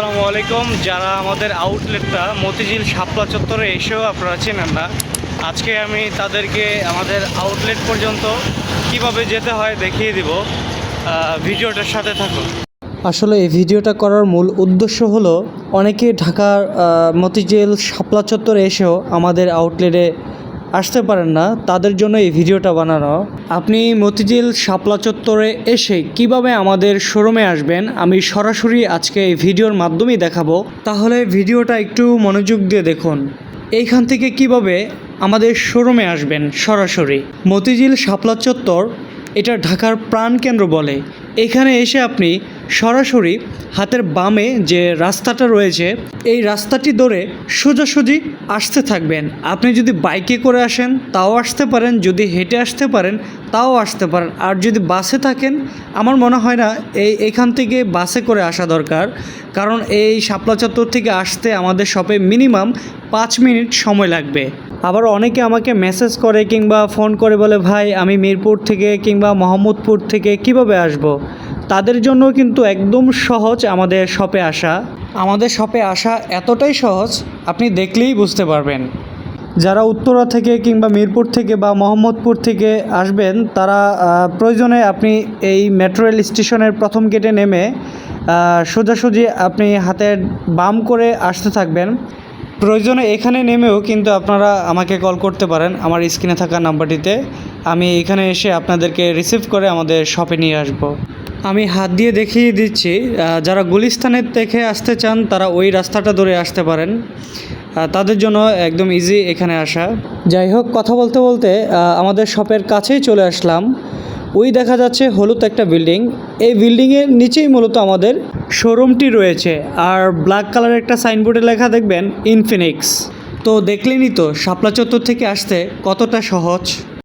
আলাইকুম। যারা আমাদের আউটলেটটা মতিঝিল শাপলা চত্বরে এসেও আপনারা চেনেন না, আজকে আমি তাদেরকে আমাদের আউটলেট পর্যন্ত কীভাবে যেতে হয় দেখিয়ে দিব। ভিডিওটার সাথে থাকুন। আসলে এই ভিডিওটা করার মূল উদ্দেশ্য হলো অনেকে ঢাকার মতিঝিল শাপলা চত্বরে এসেও আমাদের আউটলেটে আসতে পারেন না, তাদের জন্য এই ভিডিওটা বানানো। আপনি মতিঝিল শাপলা চত্বরে এসে কীভাবে আমাদের শোরুমে আসবেন, আমি সরাসরি আজকে এই ভিডিওর মাধ্যমেই দেখাবো। তাহলে ভিডিওটা একটু মনোযোগ দিয়ে দেখুন। এইখান থেকে কীভাবে আমাদের শোরুমে আসবেন সরাসরি। মতিঝিল শাপলা চত্বর, এটা ঢাকার প্রাণকেন্দ্র বলে। এখানে এসে আপনি সরাসরি হাতের বামে যে রাস্তাটা রয়েছে, এই রাস্তাটি ধরে সোজাসুজি আসতে থাকবেন। আপনি যদি বাইকে করে আসেন, তাও আসতে পারেন, যদি হেঁটে আসতে পারেন, তাও আসতে পারেন। আর যদি বাসে থাকেন, আমার মনে হয় না এই এখান থেকে বাসে করে আসা দরকার। কারণ এই শাপলা চত্বর থেকে আসতে আমাদের শপে মিনিমাম পাঁচ মিনিট সময় লাগবে। আবার অনেকে আমাকে মেসেজ করে কিংবা ফোন করে বলে, ভাই, আমি মিরপুর থেকে কিংবা মোহাম্মদপুর থেকে কীভাবে আসব। তাদের জন্য কিন্তু একদম সহজ আমাদের শপে আসা। আমাদের শপে আসা এতটাই সহজ আপনি দেখলেই বুঝতে পারবেন। যারা উত্তরা থেকে কিংবা মিরপুর থেকে বা মোহাম্মদপুর থেকে আসবেন তারা প্রয়োজনে আপনি এই মেট্রো রেল স্টেশনের প্রথম গেটে নেমে সোজাসুজি আপনি হাতের বাম করে আসতে থাকবেন। প্রয়োজনে এখানে নেমেও কিন্তু আপনারা আমাকে কল করতে পারেন আমার স্ক্রিনে থাকা নাম্বারটিতে আমি এখানে এসে আপনাদেরকে রিসিভ করে আমাদের শপে নিয়ে আসব। আমি হাত দিয়ে দেখিয়ে দিচ্ছি যারা গুলিস্তানের থেকে আসতে চান, তারা ওই রাস্তাটা ধরে আসতে পারেন। তাদের জন্য একদম ইজি এখানে আসা। যাই হোক, কথা বলতে বলতে আমাদের শপের কাছেই চলে আসলাম। ওই দেখা যাচ্ছে হলুদ একটা বিল্ডিং। এই বিল্ডিংয়ের নিচেই মূলত আমাদের শোরুমটি রয়েছে। আর ব্ল্যাক কালারের একটা সাইনবোর্ডে লেখা দেখবেন ইনফিনিক্স তো দেখলেনই তো, শাপলা চত্বর থেকে আসতে কতটা সহজ।